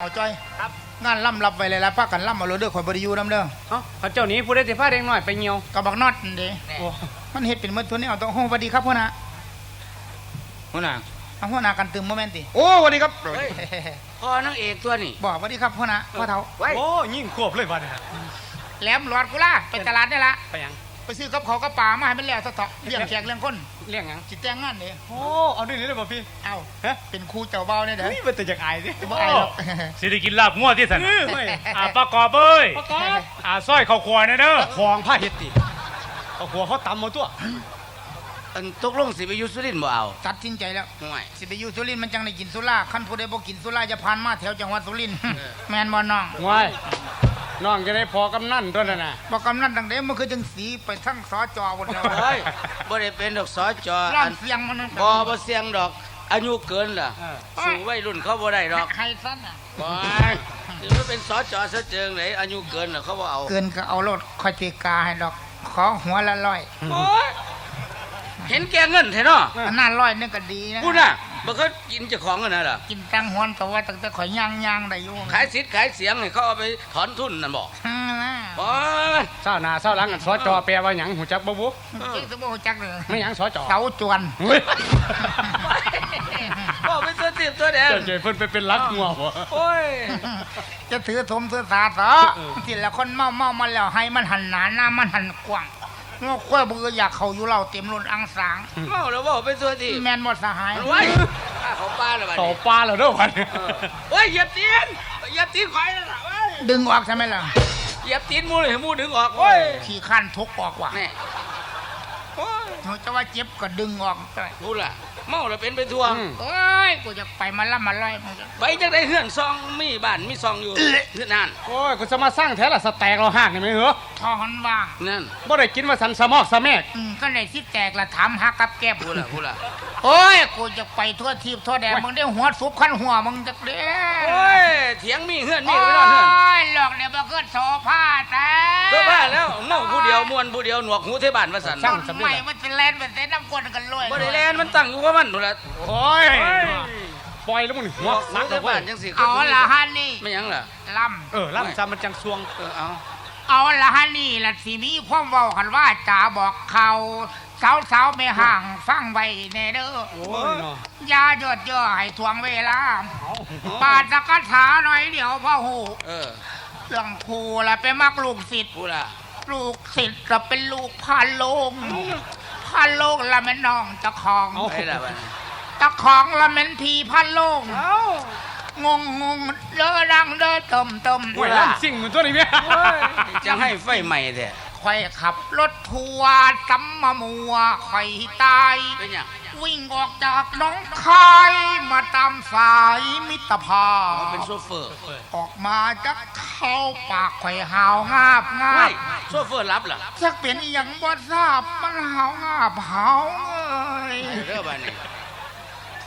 เอาจ้อยครับงานล่ำรับไว้เลยละพักกันล่ำเอาโลดเด้อข่อยบ่ได้อยู่นํเด้อเอ้าเขาเจ้าหนี้ผู้ได้สิพาเด็กน้อยไปเหี่ยวกับบักน็อตนั่นเด้โอ้มันเฮ็ดเป็นหมดตัวนี้เอาต้องโฮสวัสดีครับพ่อนะหัวหน้าเอาพ่อนากันตึมบ่แม่นติโอ้สวัสดีครับเฮ้ยพ่อนางเอกตัวนี่บอกสวัสดีครับพ่อนะพ่อเฒ่าไว้โอ้ยิ่งควบเลยวันนี้แหลมหลอดกูล่ะไปตลาดนี่ละไปหยังไปซื้อกับเขาวกับปลามาให้มันแล้วซะเถาะเลี้ยงแขกเลี้ยงคน เลี้ยงหยังสิแต่งงานเด้โอ้เอาด้วยนี่เลยป่ะพี่เอ้าฮะเป็นครูเจ้าเบาเนี่ยเด้อ นี่มันแต่จากอายสิบ่อายหรอก สิได้กินลาบงัวที่สันเออเว้ยอ่าประกอบเอ้ยประกอบอ่าสร้อยเข้าครัวนะเด้อคลองผ้าเห็ดติเอาหัวเขาตำมาตัวอันตกลงสิไปอยู่สุรินทร์บ่เอาตัดสินใจแล้ว ห่วย สิไปอยู่สุรินทร์มันจังได้กินสุราคันผู้ใดบ่กินสุราจะผ่านมาแถวจังหวัดสุรินทร์เออแม่นบ่น้องง่าย น้องจะได้พอกำนั่นตัวนั่นน่ะ บอกกำนันดังเด้มันคือจังสีไปทั้งสอจอหมดแล้วเฮ้ยบ่ได้เป็นดอกสอจอร้าอันนเสียงมันนั่นบ่บ่เสียงดอก อายุเกินล่ะเออสู่วัยรุ่นเขาบ่ได้ดอกให้สั้นอะบ่ถือว่าเป็นสอจอซะเจิงไหนอายุเกินน่ะเขาบ่เอาเกินก็เอารถคอยตีกาให้ดอก ขอหัวละร้อยโอ้ยเห็นแก่เงินแท้เนาะอันนั้นร้อยนึงก็ดีนะ พูดน่ะ บ่เคยกินเจ้าของกันน่ะล่ะกินตังหวนแต่ว่าตั้งแต่ข่อยย่างย่างได้อยู่ขายสิทธิ์ขายเสียงให้เขาเอาไปถอนทุนนั่นบ่อืมนะบ่เศร้าหน้าเศร้าหลังกันสอจอแปลว่าหยังหูจักบ่บุเจ๊งสมบูจักเลยไม่หยังสอจอเสาจวนเฮ้ยบ่เป็นตัวติดตัวแดงเจ้าเจเพิ่นไปเป็นรักงัวบ่โอ้ยจะถือสมถือสาเถอะเออทีละคนเมาเมามาแล้วให้มันหันหนาหน้ามันหันกว้าง งอกล้วยเบื่ออยากเขาอยู่เราเต็มล้นอังสางเมาแล้วบ่เป็นตัวที่แมนหมดสหายมันไว้ข้าเขาป้าแล้วบัดต่อนี้ปลาแล้วเด้อวันนี้เออเฮ้ยเหยียบตีนเหยียบตีนข่อยนั่นน่ะเว้ยดึงออกใช่ไหมล่ะเหยียบตีนหมูเลยให้หมูดึงออกโอ้ยขี่ขั้นทุกออกว่ะแน่โอ้ยเขาจะว่าเจ็บก็ดึงออกได้พูดล่ะเมาแล้วเป็นไปทั่วอืมเอ้ยกูจะไปมาล่ำมาไล่มึงจะ ไปจังได้เฮือนซองมีบ้านมีซองอยู่เฮือนนั่นโอ้ยกูจะมาสร้างแท้ละสแต็กเราหักนี่ไหมเหรอทอหันว่างนั่นบ่ได้กินว่าสันสะมอกสะแมกอืมก็เลยที่แตกละถามหากับแก้บพูดล่ะพูดล่ะโอ้ยกูจะไปทั่วทีบทั่วแดนมึงได้หัวซุปขั้นหัวมึงจะเด้โอ้ยเถียงมีเฮือนมีโอ้ไปนอนเฮือนยหลอกเนี่ยมาเกิดโซฟาแต่เพื่อบ้านแล้วเมาผู้เดียวมวนผู้เดียวหนวกหูเทบ้านว่าสันต้นใหม่มันจะแลนเป็นเส้นน้ำกวนกันเลยบ่ได้แลนมันตั้งอยู่กับมันพูดล่ะโอ้ยปล่อยแล้วมึงหัวหนันักกแล้เทวเว้บ้ายนจังสิเอาละฮันนี่ไม่หยังล่ะลเออล่ำซามันจังซวงเออเอาำ เอาละฮันนี่ละสิมีความเว้ากันว่าจ่าบอกเขาสาวสาวๆไม่ห่างฟังไว้แน่เด้อโอ้ยเนาะอยาหยดเย่อให้ทวงเวลาปาดสกัดถาหน่อยเดี๋ยวพ่อหูเออเรื่องครูละไปมักลูกศิษย์พูดล่ะลูกศิษย์ละเป็นลูกพันโลงพันโลงละแม่นน้องตะของไปล่ะบัดนี้ตะของละแม่นพีพันโลง งงงงเด้อดังเด้อเติมเติมโอ้ยล่ำสิ่งเหมือนตัวนี้เว้ยจังให้ไฟใหม่แท้คอยขับรถทัวร์ซ้ำมามัวคอยตายเป็นหยังวิ่งออกจากหน้องคายมาตามสายมิตรภาพมันเป็นโซเฟอร์ ออกมาจะเข้าปากข่อยหาวงาบงาไม่บโซเฟอร์รับล่ะจักเป็นอหย่างบ่ทราบมันหาวงาบหาวเอ้ยเด้อบัดนี้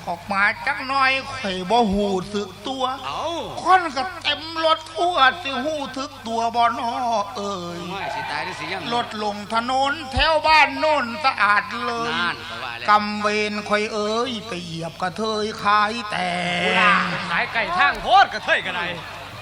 ออกมาจักหน่อยข่อยบ่หูสึกตัวเอาคนก็เต็มรถทั่วสิหูทึกตัวบ่นอเอ้ยไม่สิตายหรือสิยังรถลงถนนแถวบ้านโน่นสะอาดเลยนานก็ว่าแล้วกำเวรข่อยเอ้ยไปเหยียบกระเทยขายแต่ ขายไก่ทางโพดกระเทยกันได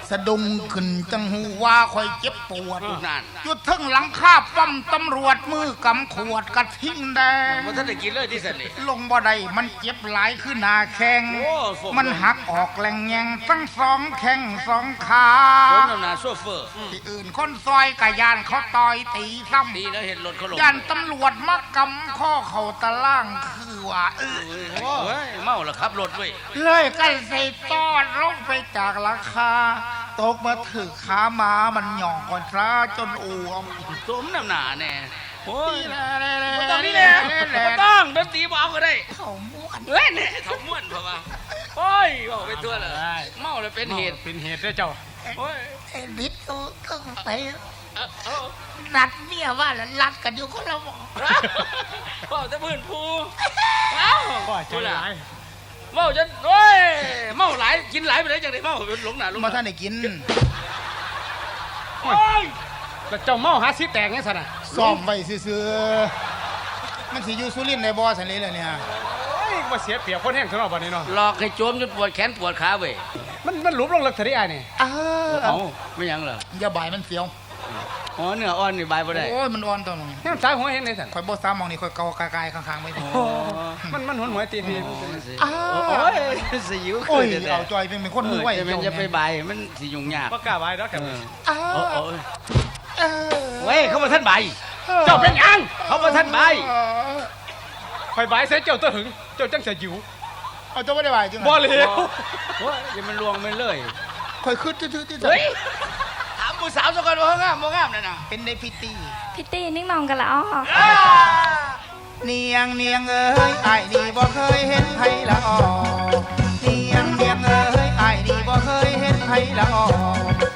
สะดุ้งขึ้นจังหูว่าข่อยเจ็บปวดนานหยุดทึ่งหลังคาป้อมตำรวจมือกำขวดกระทิ้งแดงบ่ทันได้กินเลยที่สันนี่ลงบ่ได้มันเจ็บหลายขึ้นหนาแข้งโอ้ฝนมันหักออกแหลงแยงทั้งสองแข้งสองขาผมนำหนาโซเฟอร์ที่อื่นคนซอยกะยานเขาต่อยตีซ้ดีแล้วเห็นรถเขาลงำยานตำรวจมากำข้อเข่าตะล่างคือว่าเออเฮ้ยเมาแล้วขับรถเว้ยเลยกันใส่ตอดลงไปจากราคา ตกมาถือขาหมามันหย่องก่อนซะจนอ้วมสมน้ำหนาแน่โอ้ยนี่แหละแหละแหละบ่ต้องนี่แหละบ่ต้องดนตรีบ่เอาก็ได้เขาม้วนเฮ้ยแน่เขาม่วนเพราะว่าโอ้ยบอกไปตัวเลยเมาแล้วเป็นเหตุเป็นเหตุด้วยเจ้าโอ้ยไอ้นิดก็ก็ไปเอาเอานัดเมียว่าแล้วรัดกันอยู่คนละหมอบอกจะพื้นภูเอ้าก็ใจร้าย เมาจนโอ้ยเมาหลายกินหลายไปเลยจังได้เมาหลงหนาหลงหมานาท่านได้กินโอ้ยแล้วเจ้าเมาหาสิแตกไงสันน่ะซ่อมไว้ซื่อๆมันสิอยู่สุรินทร์ในบ่อสันเลยล่ะเนี่ยโอ้ยว่าเสียเปรียบคนแห้งเท่านั้นบัดนี้เนาะหลอกให้โจมจนปวดแขนปวดขาเว้ยมันมันหลุมลงลึกเท่านี้อ้ายนี่เออเอ้าไม่หยังเหรออย่าบ่ายมันเสียว อ๋อเนื้ออ่อนนี่บายบ่ได้โอ้ยมันอ่อนตัวนึงแห้งตายหัวเห็นได้สั่นคอยบ่ซ้ำมองนี่คอยเกากายๆข้างๆไม่ถึงมันมันหวนหวยตีทีอ้าโอ้ยสิหิวโอ้ยขึ้นเอาจอยเป็นคนมือไว้เออแต่มันจะไปบายมันสิยุ่งยากบ่กล้าไว้ดอกครับอ้าโอ้โอ้เออเว้ยเขามาท่านใบเจ้าเป็นหยังเขามาท่านใบคอยบายใส่เจ้าตัวหึงเจ้าจังจะหิวเอาเจ้าไม่ได้บ่ายจริงบ่เหลวโอ้ยอย่ามันลวงมันเลยคอยคืดทื่อๆที่เฮ้ยถาม ผู้งามบ่งามนั่นน่ะเป็นในพิธีพี่ตี้นิ่งนองกันล้วอ๋อเนียงเนียงเอ้ยไอ้ายนี่บ่เคยเห็นไผละออเนียงเนียงเอ้ยไอ้ายนี่บ่เคยเห็นไผละออ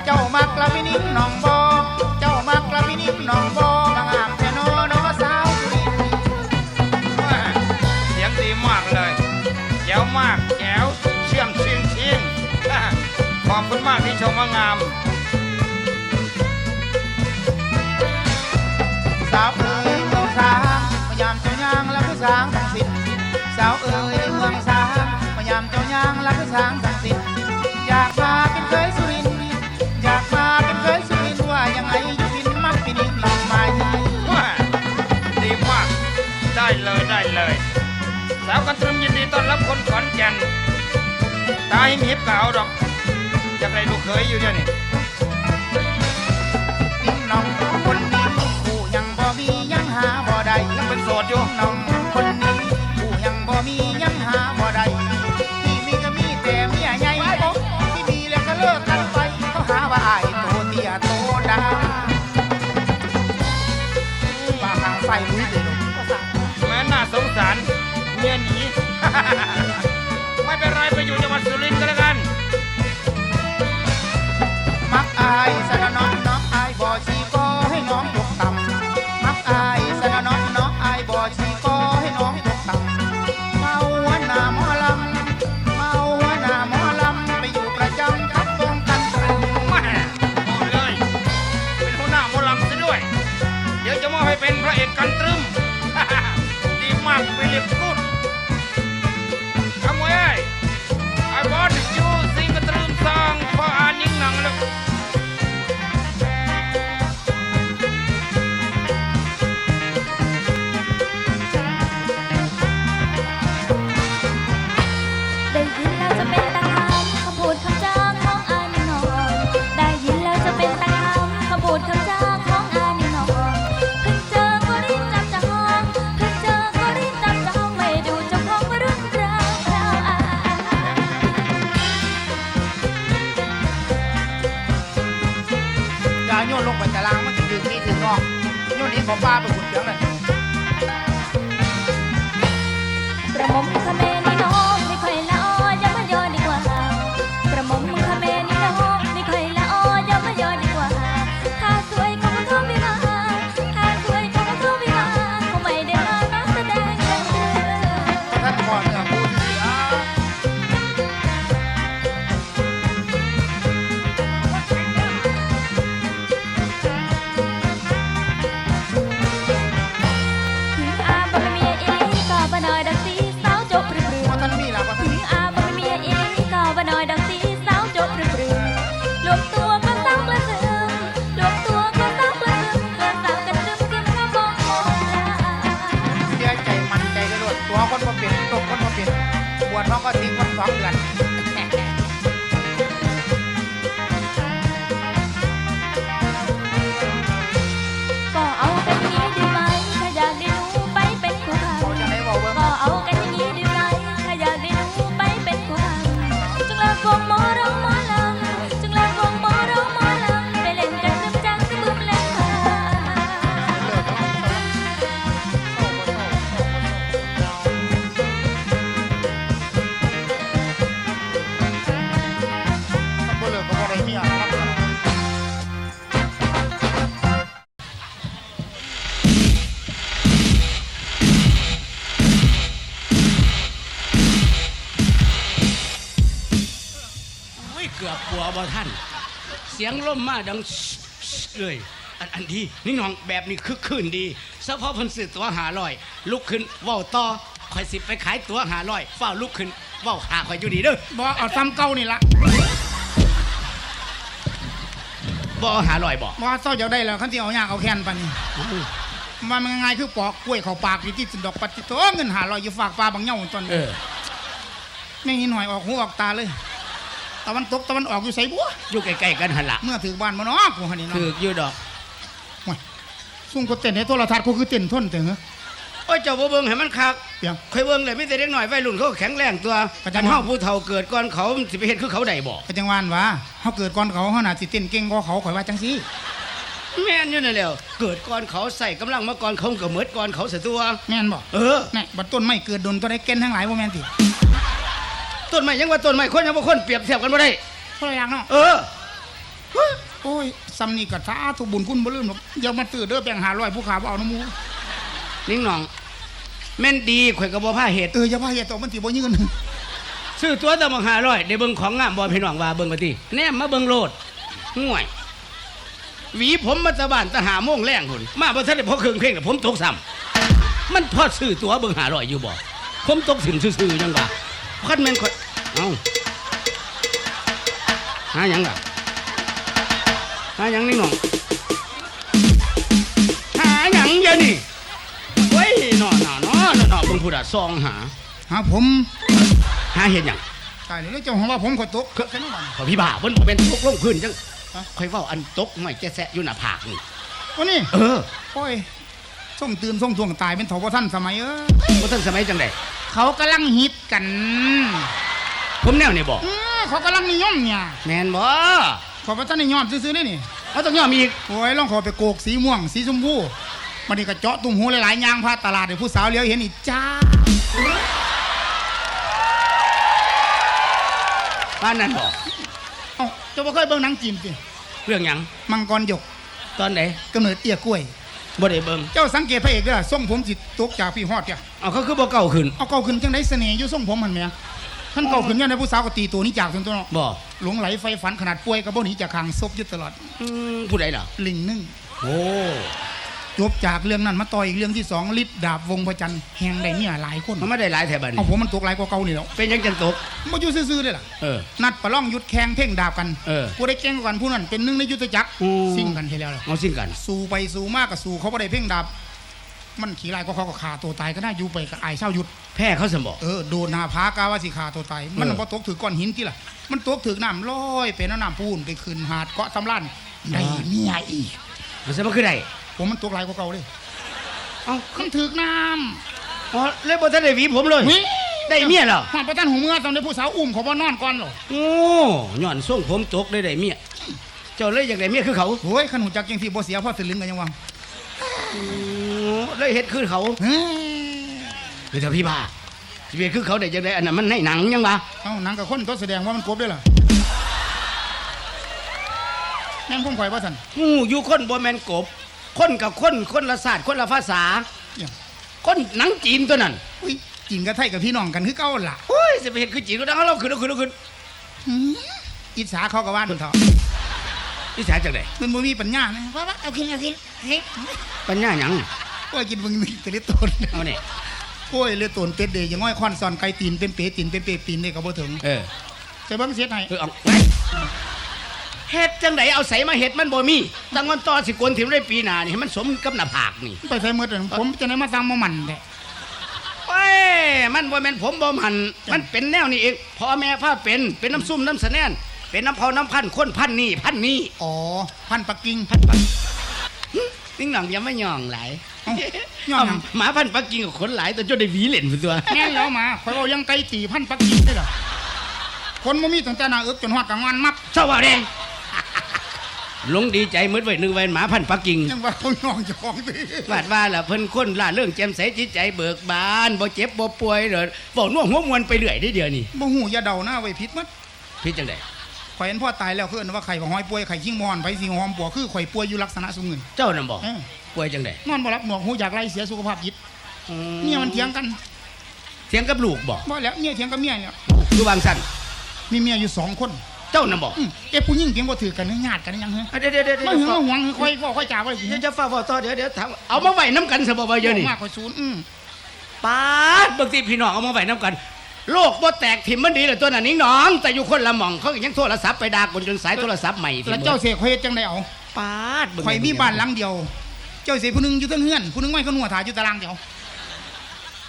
เจ้ามักละพินิจน้องบ่เจ้ามักละพินิจน้องบ่มางามแท้โนโนสาวสุรินทร์เสียงดีมากเลยแจ๋วมากแจ๋วเชื่อมเชียงเชียง ขอบคุณมากที่ชมว่างามางแล้วก็สางทั้งสิ้นอยากมาเป็นเคยสุรินทร์อยากมาเป็นเคยสุรินทร์ว่ายังไงอยู่บินมักพินิจน้องมายีว่าดีมาก ได้เลยได้เลย สาวกันตรึมยินดีต้อนรับคนขอนแก่น ตาหิมหิบเก่าดอกจากไรลูกเคยอยู่เดี๋ยวนี้นิ่งน้องคนนี้ผู้ยังบ่มียังหาบ่ได้ยังเป็นโสดอยู่น้องคนนี้ผู้ยังบ่มียัง เมียหนี ไม่เป็นไรไปอยู่จังหวัดสุรินทร์ก็แล้วกัน มักอายสนน้องน้อง โยน สียงล่มมาดังเลยอันอันดีนี่น้องแบบนี้คึกคืนดีเฉพาะเพันสื่อตัวหาลอย ลุกขึ้นเว้าต่อข่อยสิไปขายตั๋วหาร้อยเฝ้าลุกขึ้นเว้าหาข่อยอยู่ดีเด้อบ่เอาซ้ำเก่านี่ละบ่เอาหาร้อยบ่บ่เศร้าจะได้แล้วคันที่เอายากเอาแค้นปานนี้ว่ามันง่ายๆคือปอกกล้วยเข้าปากอยู่ที่ดอกปัดที่โตเงินหาลอยอยู่ฝากปลาบางเหย้าตอนเอนี้อแม่งนี่หน่อยออกหูออกตาเลย ตะวันตกตะวันออกอยู่ไสบัวอยู่ใกล้ๆกันหั่นล่ะเมื่อถึงบ้านบ่เนาะกูหั่นนี่เนาะถืออยู่ดอกซุ่มก็เต้นในโทรทัศน์ก็คือเต้นทนเต้นเหรอโอ้ยเจ้าบ่เบิ่งให้มันคักเปียงข่อยเบิ่งเลยมีแต่เด็กน้อยวัยรุ่นเขาก็แข็งแรงตัวประจำแต่เฮาผู้เฒ่าเกิดก่อนเขามันสิไปเฮ็ดคือเขาได้บ่ก็จังหวานว่าเฮาเกิดก่อนเขาเฮาน่าสิเต้นเก่งกว่าเขาข่อยว่าจังซี่แม่นอยู่นั่นแหล้วเกิดก่อนเขาใส่กำลังมาก่อนเขาก็หมดก่อนเขาซะตัวแม่นบ่เออแน่บัดต้นไม้เกิดโดนตัวได้เก่นทั้งหลายบ่แม่นติ ต้นไม้ยังว่าต้นไม้คนยังบ่คนเปรียบเทียบกันบ่ได้คนละอย่างเนาะเออโอ้ยซ้ำนี่ก็สาธุบุญคุณบ่ลืมหรอกอย่ามาตื้อเด้อแบ่ง500ผู้ขาบ่เอาน้ำหมูนิ่งหนอง แม่นดีข่อยก็บ่พาเฮ็ดเอออย่าพาเฮ็ดตกมันสิบ่ยืนซื้อตัวตะบัง500ได้เบิ่งของงามบ่พี่น้องว่าเบิ่งมาติแนมมาเบิ่งโลดห่วยหวีผมมาแตะบ้านตะหาโมงแรงพุ่นมาบ่ทันได้พอเครื่องเพลงแล้วผมตกซ้ำมันพอซื้อตัวเบิ่ง500อยู่บ่ผมตกถึงซื่อๆจังว่าคันแม่นข่อย เอ้าหาหยังล่ะหาหยังนิ่งหนองหาหยังเดี๋ยวนี้เว้ยหนอหนอหนอหนอหนอเบิ่งผู้ใดซองหา หาผมหาเห็นหยังตายแล้วเจ้าของว่าผมขอยตกแค่นั้นวันขอพี่บ่าเพิ่นบ่เป็นตกลงพื้นจังฮะค่อยเว้าอันตกไม่แจ๊แซะอยู่หน้าผากนี่วันนี้เออโอ้ยส่งตื่นส่งทวงตายเป็นเถาบ่ทันสมัยเอ้ยบ่ทันสมัยจังได๋เขากำลังฮิตกัน ผมแนวนี่บ่อือเขากำลังนิยมเนี่ยแม่นบ่ขอพระท่านได้ยอมซื้อๆนี่นี่เอาต้องยอมอีกโอ้ยลองขอไปโกกสีม่วงสีชมพูมันนี่ก็เจาะตุ้มหูหลายๆอยางพาตลาดให้ผู้สาวเลี้ยวเห็นอีกจ้าบ้านนั้นบ่เอ้าเจ้าบ่เคยเบิ่งหนังจีนสิเรื่องหยังมังกรหยกตอนไหนกำเนิดเตี้ยกล้วย บ่ได้เบิ่งเจ้าสังเกตพระเอกเด้อทรงผมสิตกจากพี่ฮอดจ้ะเอาเขาคือบ่เก่าขึ้นเอาเก่าขึ้นจังได๋เสน่ห์อยู่ทรงผมมันแหม่ ท่านเก่าขึ้นยันในผู้สาวก็ตีตัวนี้จากจนตัวเนาะบ่หลงไหลไฟฝันขนาดป่วยก็บ่หนีจากคางซบอยู่ตลอดอืมผู้ใดล่ะลิงนึ่งโอ้จบจากเรื่องนั้นมาต่ออีกเรื่องที่สองลิบดาบวงพระจันทร์แหงได้เมียหลายคนมันไม่ได้หลายแถบัดเอานี้ผมมันตกหลายกว่าเก่านี่แล้วเป็นหยังจังตกบ่อยู่ซื่อๆเด้อล่ะเออนัดประล่องยุดแข่งเพ่งดาบกันเออผู้ได้เก่งกว่ากันผู้นั้นเป็นหนึ่งในยุทธจักรอืมซิ่งกันทีแล้วล่ะเอาสิ้นกัน สู้ไปสู้มากก็สู้เขาบ่ได้เพ่งดาบ มันขี่ลายก็เขาก็ฆ่าตัวตายก็ได้อยู่ไปกับอายเศร้าหยุดแพ้เขาสมบ่เออโดนหน้าผากาว่าสิฆ่าตัวตาย มันเออบ่ตกถือก้อนหินที่ล่ะ มันตกถือน้ำลอยเป็นน้ำปูนไปขึ้นหาดเกาะสำรานได้เมียอีกมันสิบ่คือได้ผมมันตกหลายกว่าเก่าเลยเอ้ามันถือน้อ๋อเลยบ่ทันได้หวีผมเลยำเฮ้ยได้เมียแล้วหอดประทันหูเมื่อตอนนี้ผู้สาวอุ้มเขาบ่นอนก่อนเหรอโอ้ย้อนส่งผมตกได้ได้เมียเจ้าเลยอยากได้เมียคือเขาโอ้ยขันหูจักจังที่บ่เสียเพราะสลึงกันยังวะโอ้ เลยเฮ็ดคือเขาเฮ้ยหรือถ้าพี่บ้าสิเฮ็ดคือเขาได้จังได๋อันนั้นมันในหนังยังวะเอ้าหนังกับคนตัวแสดงว่ามันกบด้วยล่ะแม่งคงข่อยว่าสันงูอยู่คนบ่แม่นกบ คนกับคนคนละศาสตร์คนละภาษาเนี่ยคนหนังจีนตัวนั้นอุ้ยจีนกับไทยกับพี่น้องกันคือเก่าล่ะโอ้ยสิไปเฮ็ดคือจีนก็ได้เอาเราขึ้นเอาขึ้นเอาขึ้นหืมอิจฉาเขากับว่านเถอะนิสัยจังได๋มันบ่มีปัญญานะว่าว่าเอากินเอากินเฮ้ยปัญญาหยัง โอ้ยกินมึงนี่แต่เล็ดตนเอานี่โอ้ยเล็ดตนเป็ดเดยยังง่อยคอนซอนไก่ตีนเป็นเป๋ตีนเป็นเป๋ปีนได้ก็บ่ถึงเออใส่เบิ่งเสียให้เออเอาไว้เฮ็ดจังไดเอาใส่มาเฮ็ดมันบ่มีตั้งวันต่อสิกวนถิ่มได้ปีหน้านี่ให้มันสมกับหน้าผากนี่ไปใส่หมดเลยผมจะได้มาสร้างมามันแท้โอ้ยมันบ่แม่นผมบ่มัน มันเป็นแนวนี้เองพ่อแม่พาเป็นเป็นน้ำซุ่มน้ำสะแนนเป็นน้ำเผาน้ำพันธุ์คนพันธุ์นี่พันธุ์นี่อ๋อพันปักกิ่งพันปักนิ่งหนังอยังไม่ย่องหลา ยเอ้าย่องหยังหมาพันธุ์ปักกิ่งกับขนหลายตัวจนได้หวีเหล่นไปตัวแม่นแล้วมาข่อยเอายังไก่ตีพันปักกิ่งได้ล่ะคนบ่มีตั้งแต่หน้าเอิกจนฮอดกลางวันมับเจ้าว่าแดงลงดีใจมืดไว้นึกไว้หมาพันธุ์ปักกิ่งยังว่าเขาน้องเจ้าของสิวาดว่าล่ะเพิ่นคนล่าเรื่องแจ่มใสจิตใจเบิกบานบ่เจ็บบ่ป่วยเด้อบอกน่วงหัวมวนไปเรื่อยได้เดี๋ยวนี้บ่ฮู้อย่าเดาหน้าไว้ผิดมัดพี่จังได๋ข่อยเห็นพ่อตายแล้วคืออนว่าไข่บ่ห้อยป่วยไข่ขิงบ่ฮอนไผสิหอมปัวคือข่อยป่วยอยู่ลักษณะซุมเงินเจ้านำบ่เออ ป่วยจังได๋นอนบ่หลับหนวกหูอยากไล่เสียสุขภาพจิตเมียมันเถียงกันเถียงกับลูกบ่บ่แล้วเมียเถียงกับเมียเนี่ยคือวางสั่นมีเมียอยู่สองคนเจ้านำบ่อืมเอ๊ะผู้หญิงเถียงบ่ถือกันญาติกันยังเหรออะเดี๋ยวเดี๋ยวเดี๋ยวมาเดี๋หึยวงมาหวงค่อยเว้าค่อยจาไว้สิเดี๋ยวจะฟ้าบ่ต่อเดี๋ยวเดี๋ยวถามเอามาไว้น้ำกันซะบ่ว่าเดี๋ยวนี้มากข่อยศูนย์อืมป้าดบางทีพี่น้องเอามาไว้น้ำกันโลกบ่แตกถิ่มมันดีเลยตัวนั้นนิ่งหน้อง แต่อยู่คนละหม่องเขาก็ยังโทรศัพท์ไปด่าคนจนสายโทรศัพท์ใหม่แล้วเจ้าเสกข่อยเฮ็ดจังไดเอาป้าดเงข่อยมีบ้านหลังเดียว เจ้าเสกผู้หนึงอยู่เทั้งเฮือนผู้หนึงไว้คนหัวถ่ายอยู่ตารางเดียว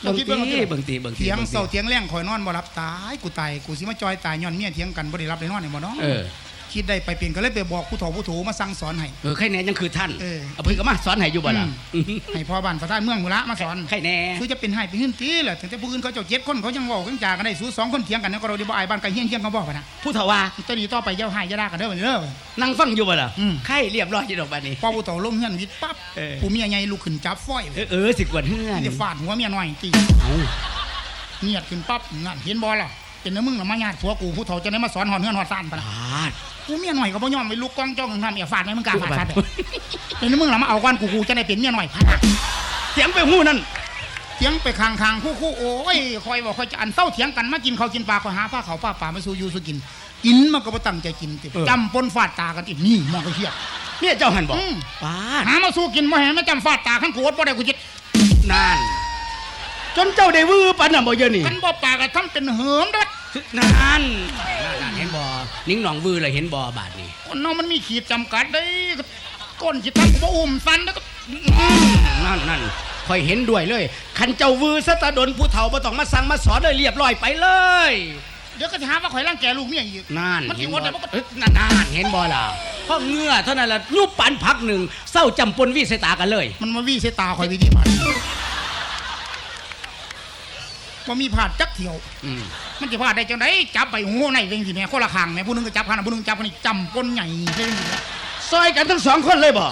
บางคิดทีเบิ่งเอาสิบางทีบางทีเถียงบางทีเศร้าเถียงแรงข่อยนอนบ่รับตายกูตายกูสิมาจอยตายย้อนเมียเถียงกันบ่ได้รับได้นอนนี่บ่เนาะเออ คิดได้ไปเปลี่ยนก็เลยไปบอกผู้เฒ่าผู้โถมาสั่งสอนให้เออใครแน่ยังคือท่านเออเอาเพิ่นก็มาสอนให้อยู่บ่ล่ะอืมให้พ่อบ้านประธานเมืองมุระมาสอนใครแน่คือจะเป็นให้เป็นหื้นตีแหละถึงแต่ผู้อื่นเขาเจ้าเจ็ดคนเขายังเว้ากันจากันได้สู้สองคนเถียงกันนั่นก็เราได้บ่อายบ้านไกลเฮียงเคียงเขาบอกว่านะผู้เฒ่าว่าตอนนี้ต่อไปเจ้าให้จะด่ากันเด้อบัดนี้เด้อนั่งฟังอยู่บ่ล่ะอืมใครเรียบร้อยอยู่ดอกบัดนี้พอผู้เฒ่าลงเฮือนวิทย์ปั๊บเออผู้เมียใหญ่ลุกขึ้นจับฝ้อยเออเออสิกวนเฮือนจะฟาดหัวเมียน้อยตีเอาเงียดขึ้นปั๊บนั่นเห็นบ่ล่ะ เป็นเนื้อมึงน่ะมาญาติผัวกูผู้เฒ่าจะได้มาสอนหอนเฮือนหอนซ่านปะนะปาดผู้เมียน้อยก็บ่ยอมไปลุกกองจ้องทำอย่าฟาดไหมมึงกล้าฟาดฟาดเด้อเป็นเนื้อมึงน่ะมาเอากวนกูกูจะได้เป็นเมียน้อยพะนะเสียงไปหู้นั่นเถียงไปคางคางคู่คู่โอ้ยคอยบอกคอยจะอันเศร้าเถียงกันมากินข้าวกินปลาคอยหาผ้าเขาวป้าป่ามาสู่อยู่สู่กินกินมันก็บ่ตั้งใจกินติจำปนฟาดตากันตินี่มองก็เฮียเมียเจ้าหันบอกอืมปาดหามาสู้กินบ่เห็นมาจำฟาดตาขั้นขวดบ่ได้กูจิตนั่น จนเจ้าได้วือปันน่ะบ่เยอะนี่กันบ่ปากก็ทำเป็นเหิมเด้อนั่นนั่นเห็นบ่นิ่งหนองวือเลยเห็นบ่บาดนี้คนเนาะมันมีขีดจำกัดได้ก้นสิตั้งบ่อุ้มสันแล้วก็อืมนั่นนั่นคอยเห็นด้วยเลย คันเจ้าวือสะตะดนผู้เฒ่าบ่ต้องมาสั่งมาสอนเลยเรียบร้อยไปเลย เดี๋ยวก็จะหาว่าข่อยรังแกลูกเมียอีกนั่นมันสิเห็นว่าบ่ได้บ่ก็เอ๊ะนั่นนั่นเห็นบ่ล่ะเพราะเหงื่อเท่านั้นล่ะยุบปันพักหนึ่งเศร้าจำปนวิเศษตากันเลย มันมาวี่ใส่ตาข่อยวิธีมัน บ่มีผาดจักเที่ยว อืมมันจะพลาดได้จังไดจับไปหัวในจังสิแม่คนละข้างแม่ผู้หนึงก็จับข้างผู้หนึงจับคนนี้จำปนใหญ่จังซี่แหละซอยกันทั้งสองคนเลยบ่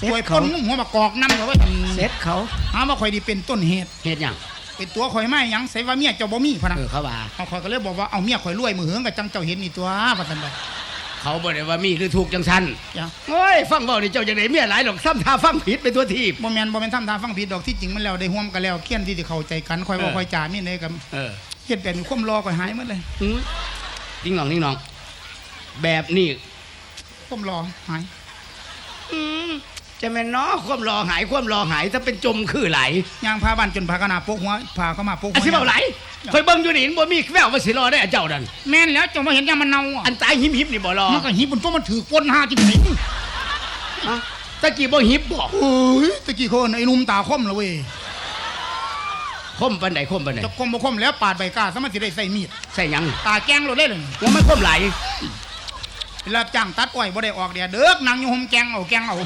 สวยปนงุ้มหัวมากอกนำเอาไว้เสร็จเขาหาว่าข่อยดีเป็นต้นเหตุเฮ็ดหยังเป็นตัวข่อยไม่หยังใส่ว่าเมียเจ้าบ่มีพะนะเออเขาว่า เอาข่อยก็เลยบอกว่าเอาเมียข่อยรวยมือเหืองกับจังเจ้าเห็นนี่ตัวว่าซั่นดอก เขาบ่ได้ว่ามีหรือถูกจังซันจ้ะ โอ้ยฟังเว้านี่เจ้าจังได๋เมียหลายหรอกซ้ำท่าฟังผิดไปตัวทีบ บ่แม่นบ่แม่นทำทางฟังผิดดอกที่จริงมันแล้วได้ร่วมกันแล้วเคียนที่สิเข้าใจกันข่อยว่าเออข่อยจ่ามีได้กับเออเฮ็ดแบบนี้ความรอข่อยหายหมดเลยหืมนิ่งหนองนิ่งหนอง แบบนี้ความรอหาย อืม จะแม่นเนาะความรอหายความรอหายถ้าเป็นจมคือไหลย่างพาบ้านจนพากระนาโปกหัวพาเข้ามาโปกหัอันวสิเบาไหลคอยเบิ่งอยู่นี่เห็นบ่มีแววว่าสิรอได้อะเจ้านั่นแม่นแล้วเจ้ามาเห็นยามมันเน่าอะอันตายหิมหิบนี่บ่รอมันก็หิบมันตัวมันถือก้นหาจิงไหนอะตะกี้บ่หิบบ่โอ้ยตะกี้คนไอ้หนุ่มตาคมละเว้ยคมปานใดคมปานใดจะคมบ่คมแล้วปาดใบกล้าสมันสิได้ใส่มีดใส่หยังตาแกงโลดเลยเลยว่ามันคมไหลรับจ้างตัดอ้อยบ่ได้ออกเดียเด้อกนางอยู่ห่มแกงเอาแกงเอา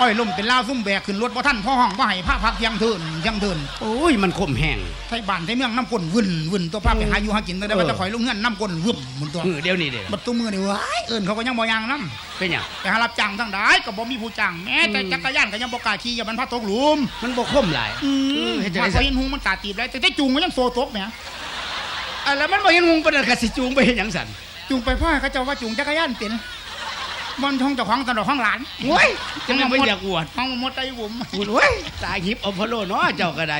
อ้อยล่มเป็นลาวซุ่มแบกขึ้นรถบ่ทันพ่อห้องบ่ให้พาพักเที่ยงเทินเที่ยงเทินโอ้ยมันคมแห้งไทยบ้านไทยเมืองน้ำก้นวึ่นวึ่นตัวพาไปหาอยู่หากินแต่ว่าเออจะข่อยลงเงินน้ำก้นวึ่มหมุนตัวมือเดียวนี่เด้อบัดตัวมือนี่ว้ายเอิ้นเขาก็ยังบ่ยางน้เป็นหยังำแต่หารับจ้างทั้งหลายก็บ่มีผู้จ้างแม้แต่อืมจักรยานก็ยังบ่กล้าขี่อย่ามันพาตกหลุม มันบ่คมหลายอืมเฮ็ดจังว่าได๋เขาซะเห็นหุงมันกาตีบแล้วแต่ได้จูงก็ยังโซตกแหมอะแล้วมันบ่เห็นหงปานนั้นก็สิจูงไปเฮ็ดหยังสั่นจูงไปพ่อให้เขาเจ้าว่าจูงจักรยานเป็น บอนท้องเจ้าของตลอดห้องหลานโอ้ยจังบ่อยากอวดห้องมดไตบุ๋มพูดโอ้ยตายหิบเอาพะโลเนาะเจ้าก็ได้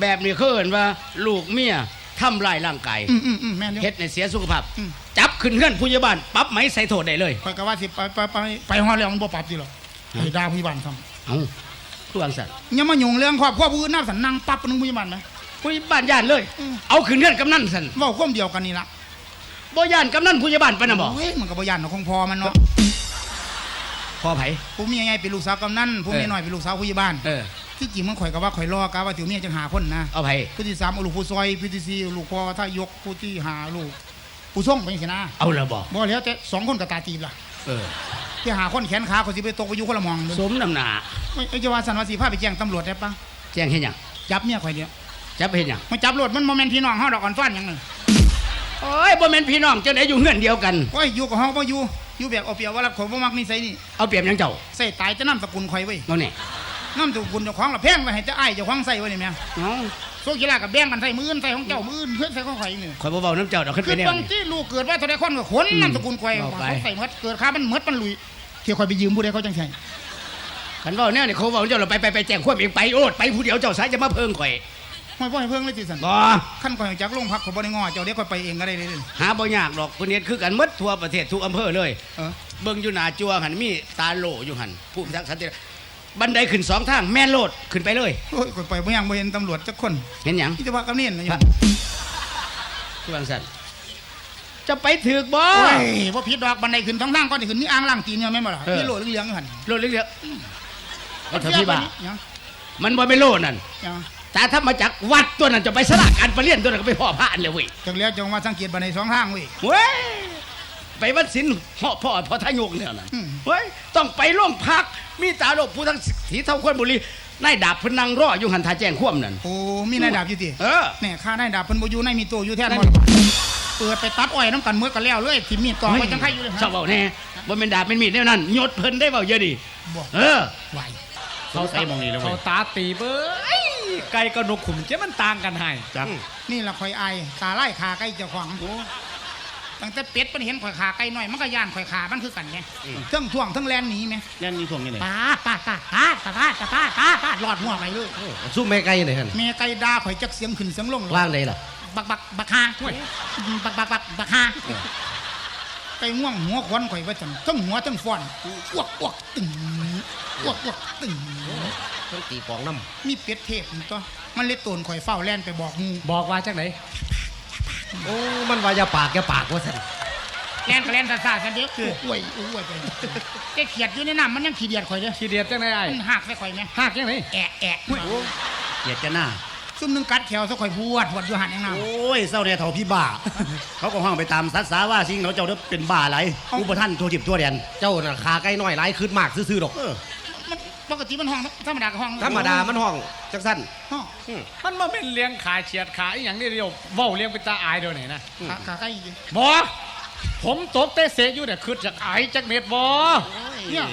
แบบนี้เขาเอิ้นว่าลูกเมียทำลายร่างกายอืมอืมอืมแม่นเด้เฮ็ดในเสียสุขภาพอืมจับขึ้นเฮือนผู้ใหญ่บ้านปรับไหมใส่โทษได้เลยคอยก็ว่าสิไปไปไปไปฮอดแล้วมันบ่ปรับสิหรอกไปด่าผู้ใหญ่บ้านซ้เอ้าผู้อังสันำอย่ามายุ่งเรื่องครอบครัวผู้อื่นน้ำสันนั่งปั๊บนึงผู้ใหญ่บ้านไหมผู้ใหญ่บ้านย่านเลยอืมเอาขึ้นเฮือนกำนันสันเว้าความเดียวกันนี่ล่ะบ่ย่านกำนันผู้ใหญ่บ้านปานน่ะบ่โอ้ยมันก็บ่ย่านของพอมันเนาะ พอไผผู้เมียใหญ่เป็นลูกสาวกำนันผู้เมียเออน้อยเป็นลูกสาวผู้ใหญ่บ้านเออที่จริงมันข่อยก็ว่าข่อยรอกะว่า tiểu เมียจังหาคนนะเอาไผผู้ที่สามเอาลูกผู้ซอยผู้ที่สี่เอาลูกพ่อถ้ายกผู้ที่หาลูกผู้ส่งไปสินะเอาและบ่บ่แล้วแต่สองคนกับตาตีบล่ะเออที่หาคนแขนขาเขาสิไปตกไปอยู่คนละหมองเลยสมน้ำหน้าไม่ไอ้จะว่าสันว่าสิพาไปแจ้งตำรวจได้ปะแจ้งเฮ็ดหยังจับเมียข่อยเดียวจับเฮ็ดหยังมาจับรถมันโมเมนพี่น้องเฮาดอกอ่อนฟ้านหยังนึงโอ้ยบ่แม่นพี่น้องจังได๋อยู่เฮือนเดียวกันโอ้ยอยู่กับเฮาบ่อยู่ อยู่แบบเอาเปรียบว่ารับข่อยบ่มักนิสัยนี่เอาเปรียบหยังเจ้าใส่ตายจะนำสกุลข่อยไว้ยเอานี่นำสกุลเจ้าของละแพงไว้ให้แต่อ้ายเจ้าของใส่ไว้นี่แม่เอ้าโซกีฬากับแบ่งกันใส่มืออื่นใส่ของเจ้ามืออื่นเพื่อนใส่ของข่อยนี่ข่อยบ่เว้าน้ำเจ้าดอกขึ้นคืไปอแนวบางนี้ที่ลูกเกิดว่าเท่าใดคนก็ขนอืมนำสกุลข่อยเอาไป เขาใส่หมดเกิดค่ามันหมดมันลุยเที่ยวข่อยไปยืมผู้ใดเขาจังไสคันเว้าแนวนี่เขาเว้าเจ้าเราไปไปไปแจ้งความเองไปโอดไปผู้เดียวเจ้าสายจะมาเพิ่งข่อย ห้อยบ่ให้เพิ่งเลยสิสันบ่ขั้นข่อยจากโรงพักข่อยบ่ได้ง้อเจ้าเดี๋ยวข่อยไปเองก็ได้เลยหาบ่ยากหรอกคนเฮ็ดคือกันหมดทั่วประเทศทุกอำเภอเลยเออเบิ่งอยู่หน้าจัวหันมีตาโหลอยู่หันผู้พิทักษ์สันติบันไดขึ้นสองทางแม่นโลดขึ้นไปเลยโอ้ยข่อยไปบ่ยังบ่เห็นตำรวจจักคนเห็นหยังนี่จะว่ากับนี่นะอยู่ที่บางสันจะไปถือกบ่โอ้ยบ่ผิดดอกบันไดขึ้นท้องทางก่อนนี่ขึ้นนี่อ่างล้างตีนเนี่ยแม่นบ่ล่ะเออพี่โหลเหลืองๆอยู่หั่นโลดเล็กๆเอาเถอะพี่บ่ายังมันบ่เป็นโลดนั่น ยังแต่ถ้ามาจากวัดตัวนั้นจะไปสลากการประเรียนตัวนั้นก็ไปพ่อพระอันเลยเว้ยจังแล้วจงมาสังเกตบันไดสองทางเว้ยเว้ยไปวัดศิลป์พ่อพ่อพ่อทายกเนี่ยนั่นอืมเว้ยต้องไปร่วมพักมีตาโลกผู้ทั้งสีเท่าคนบุรีนายดาบเพนนังรออยู่หันทาแจ้งความนั่นโอ้มีนายดาบอยู่ติเออแน่ข้านายดาบเพิ่นบ่อยู่ในมีตัวอยู่แท้นั่หนมดเปิดไปตัดอ้อยน้ำกันเมื่อกันแล้วเลยที่มีดต่อไว้จังไคอยู่เลยเจ้าเบาแน่ว่าเป็นดาบเป็นมีดแน่นั่นยศเพิ่นได้เบาเยอะดิบอกเออไหวเขาใส่มองนี่แล้วเว้เขายตาตีเบ้ย ไก่กับนกขุมเจ้มันต่างกันให้จักนี่ละข่อยอายตาไล่ขาไก่เจ้าของตั้งแต่เป็ดมันเห็นข่อยขาไก่น้อยมันก็ย่านข่อยขามันคือกันไงเทั้งท่วงเทั้งแลนหนีไหมแล่นนี่ท่วงนี่เลยปาดปาดปาดปาดปาดปาดปาดปาดปาดหลอดหัวไปเลยสู้แม่ไก่ไหนฮะแม่ไก่ด่าข่อยจักเสียงขึ้นเสียงลงว่างได้ล่ะบักบักบักฮาบักบักบักบักฮาไก่ง่วงหัวควันข่อยว่าจังทั้งหัวทั้งฟ้อนอ้วกอ้วกตึงอ้วกอ้วกตึง ต้องตีกองน้มีเป็ดเทพนี่ตัวมันเลยตนข่อยเฝ้าแล่นไปบอกงูบอกว่าจังไหนำโอ้ มันว่าอย่าปากอย่าปากว่าสันแล่นก็แล่นซาซากันเดียวอ้วยอ้วยไปแกเขียดอยู่ในน้ำมันยังขี้เดียดข่อยเด้อขี้เดียดจังไหนไอ้มันหักใส่ข่อยไหมหักจังไหนแอะแอะเกลียดจะหน้าซุ่มหนึงกัดแขวซะข่อยพวดพวดอยู่หันอย่างนั้นโอ้ยเศร้าเนี่ยเถ่าพี่บ้า เขาก็ห้องไปตามสัตว์สาว่าสิ่งเขาเจ้าเด้อเป็นบ้าอะไรอุปท่านตัวจิบตัวเดียนเจ้าน่ะขาไก่น้อยหลายขึ้นมากซื่อๆดอก เออมัน ปกติมันห้องธรรมดาก็ห้องธรรมดามันห้องจังสั้นห้องมันมาเป็นเลี้ยงขาเฉียดขาอีหยังนี่เดียวเว้าเลี้ยงเป็นตาอายเดี๋ยวไหนนะขาขาไก่อีกบอผมตกเตะเสยอยู่เนี่ยคือจากอายจากเม็ดบอเนี่ย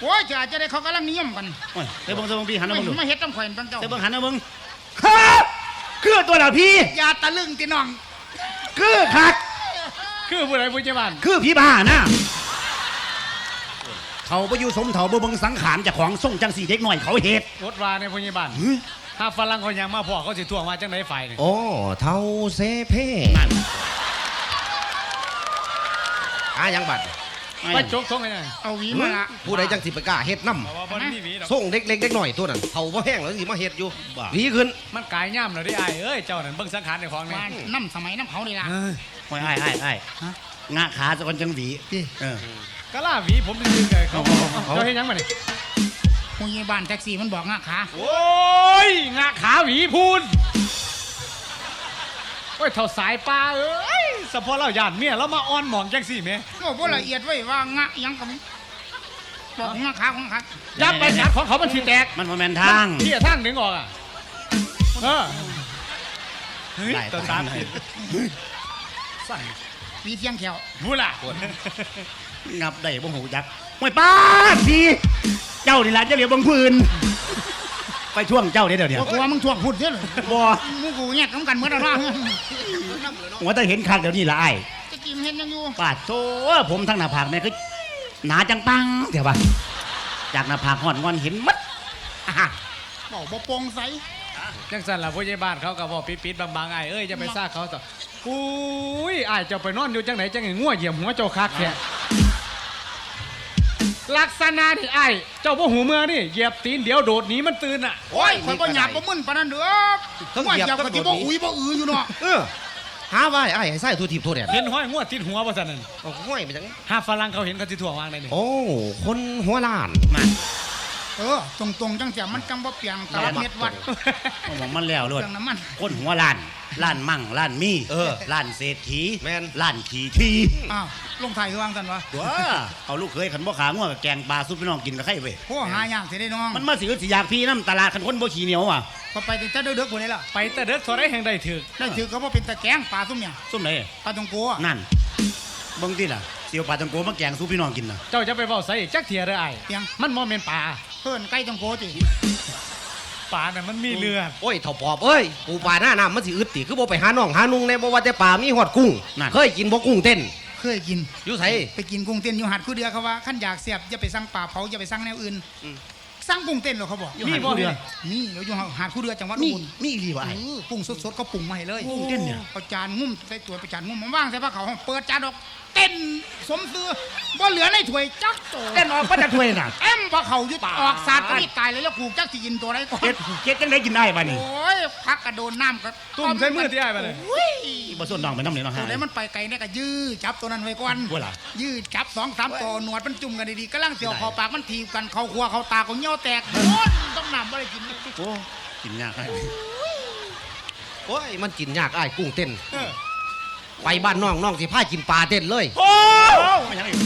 โอ้ยจะจะได้เขากำลังนิยมกันโอ้ยเดี๋ยวเบิ่งเดี๋ยวเบิ่งพี่หันมาไม่เบิ่งดูมาเฮ็ดต้องข่อยตั้งเจ้าเดี๋ยวเบิ่งหันมาเบิ่งครับคือตัวละพี่อย่าตะลึงติน้อง คือคักคือผู้ใดผู้เจ้าบ้านคือพี่บ้านะ เขาไปอยู่สมเถาบ่เบิ่งสังขารเจากของส่งจังสีเด็กหน่อยเขาเฮ็ดรถวาในผู้ใหญ่บ้านถ้าฝรั่งเขายังมาพ่อเขาสิทวงมาจังไหนฝ่ายนี่โอ้เท่าเซเพ่นั่นอายังบัดไปจกทงกันยังเอาหวีมาละ ผู้ใดจังสิไปกล้าเฮ็ดน้เพราะว่าบ่มีหวีดอกำส่งเด็กเล็กเด็กหน่อยตัวนั้นเท่าบ่แห้งแล้วสิมาเฮ็ดอยู่บ้าหวีขึ้นมันกายย่ำเลยได้อายเอ้ยเจ้านั่นเบิ่งสังขารในของนี่ว่าน้ำสมัยน้ำเขานี่ล่ะโอ้ยไอ้ไอ้ไอ้ฮะงะขาสะกอนจังหวีพี่เออ ก็ล่าหวีผมดื้อๆเลยเขาเอาเจ้าเห็นยังมานี่ผู้ใหญ่บ้านแท็กซี่มันบอกงะขาโอ้ยงาขาหวีพูนโอ้ยเท่าสายปลาเอ้ยสะพอเราหยาดเมียแล้วมาอ้อนหมองจังสี่เมโอ้บ่ละเอียดไว้ว่างะหยังกับบอกงะขาของขายับไปกัดของเขามันสีแตกมันบ่แม่นทาง เที่ยทางดึงออกอะเออเฮ้ยได้ตัวตาผิดสั่นมีเสียงแขวพูดล่ะ งับได้บ่หูจักโอ้ยป้าดพี่เจ้านี่ล่ะจะเหลียวเบังพื้นไปช่วงเจ้าเด้อเดี๋ยวเดี๋ยวบ่กลัวมึงทวงพูดเด้อเลยบ่มึงกูแยกกันกันเหมือนกันว่าว่าแต่เห็นคักเดี๋ยวนี้ละไอ้จะกินเห็นยังอยู่ปาดโตผมทั้งหน้าผากแม่คือหนาจังปังเดี๋ยวป่ะจากหน้าผากหอนงอนเห็นมัดอะฮะบอกบ่โปร่งใสจังสันล่ะผู้ใหญ่บ้านเขาก็บอกปิดๆบางๆไอ้ายเอ้ยจะไปซ่าเขาต่ออุ้ยไอ้ายเจ้าไปนอนอยู่จังไหนจังไงง่วเหยี่ยมหัวเจ้าคักแค่ ลักษณะนี่ไอ้ายเจ้าบ่หูเมื่อนี่เหยียบตีนเดี๋ยวโดดหนีมันตื่นอะ โอ้ยข่อยบ่หยาบบ่มึนปานนั้นเด้อทั้งว่าเหยียบเดียวทั้ก็งสิโดบ่ดหนีอุ้ยบ่อืออยู่เนาะเออหาว่าไอ้ไอ้ไส้ทูทิพย์ทูแดนเห็นห้อยงัวติดหัวบ่ซั่นนั่นเอาห้อยไปจังถ้าฝรั่งเขาเห็นเขาสิถ่วงวางได้นี่โอ้คนหัวล้านมาเออตรงๆจังเสียมันจังบ่เปียงตลับเม็ดวัด เอาหมองมันแล้วเลยเรื่องน้ำมัน คนหัวล้าน ล้านมั่งล้านมีเออล้านเศรษฐีแม่น ล้านขี่ทีอ้าวลงไทายคือวางซั่นวะตัวเอาลูกเคยขันบ่ขาง่วงกับแกงปลาซุปพี่น้องกินกับไข่เว้ยโอ้หายากสิได้น้องมันมาสิสิอยากพี่น้ำตลาดขันคนบ่ขี้เหนียวอะพอไปแต่เด้อๆพุ่นนี่ล่ะไปแต่เด็กโทรได้แห่งใดถึกได้ถือก็บ่เป็นตะแกรงปลาซุ่มเนี่ยซุ่มไหนปลาตองโกอะนั่นเบิ่งที่ล่ะเสียวปลาตังโกมาแกงซุปพี่น้องกินน่ะเจ้าจะไปเว้าใส่อีกจักเทียเด้อไอ้ายเปียงมันบ่แม่นปลาเพิ่นไก่ตองโกติ ปลาน่ะมันมีเลือดโอ้ยเท่าปอบเอ้ยปูปลาหน้าน้ำมันสิอึดติคือบ่ไปหาน้องหานุ่งในบ่ว่าแต่ปลามีหอดกุ้งเคยกินบ่กุ้งเต้น เคยกินอยู่ไส ไปกินกุ้งเต้นอยู่หัดคู่เดือเขาว่าขั้นอยากเสียบอย่าไปสั่งปลาเผาอย่าไปสั่งแนวอื่น สร้างกุ้งเต้นเหรอเขาบอกมีบ่เรือมีเดี๋ยวอยู่หาดคู่เรือจังหวัดมีอุบลมีอีหลีบ่ไอ้ เออกุ้งสดๆเขาปรุงมาให้เลยกุ้งเต้นเนี่ยเอาจานงุ้มใส่ตัวไปจานงุ้มมาว่างใส่ผ้าขาวเปิดจานออกเต้นสมซื้อบ่เหลือในถ้วยจักโตเต้นออกก็จะถ้วยน่ะเอ็มผ้าเขาวอยุดออกสาดก็รีบตายเลยแล้วกูจักสิกินตัวไรก่อนเก็ดเก็ดจังได้กินได้บัดนี้โอ้ยพักกระโดนน้ำก็ตุ่มใส่มือที่อ้ายมาเลย อุ้ย บ่ส่วนน้องไปน้ำเหนือน้องตัหาวไหนมันไปไกลเนี่ยก็ยื้อจับตัวนั้นไว้ก่อนว่าล่ะยื้อจับสองสามตัวหนวดมันจุ่มกันดีๆก็ล่างเสียวคอปากมันถีบกันเขาครัวเขาตาเขาเงี้ยวแตกโอ้ยต้องนำอะไรกินโอ้กินยากให้โอ้ยมันกินยากอ้ายกุ้งเต้น เออไปบ้านน้องน้องสิพากินปลาเต้นเลย โอ้ไม่ยังอีก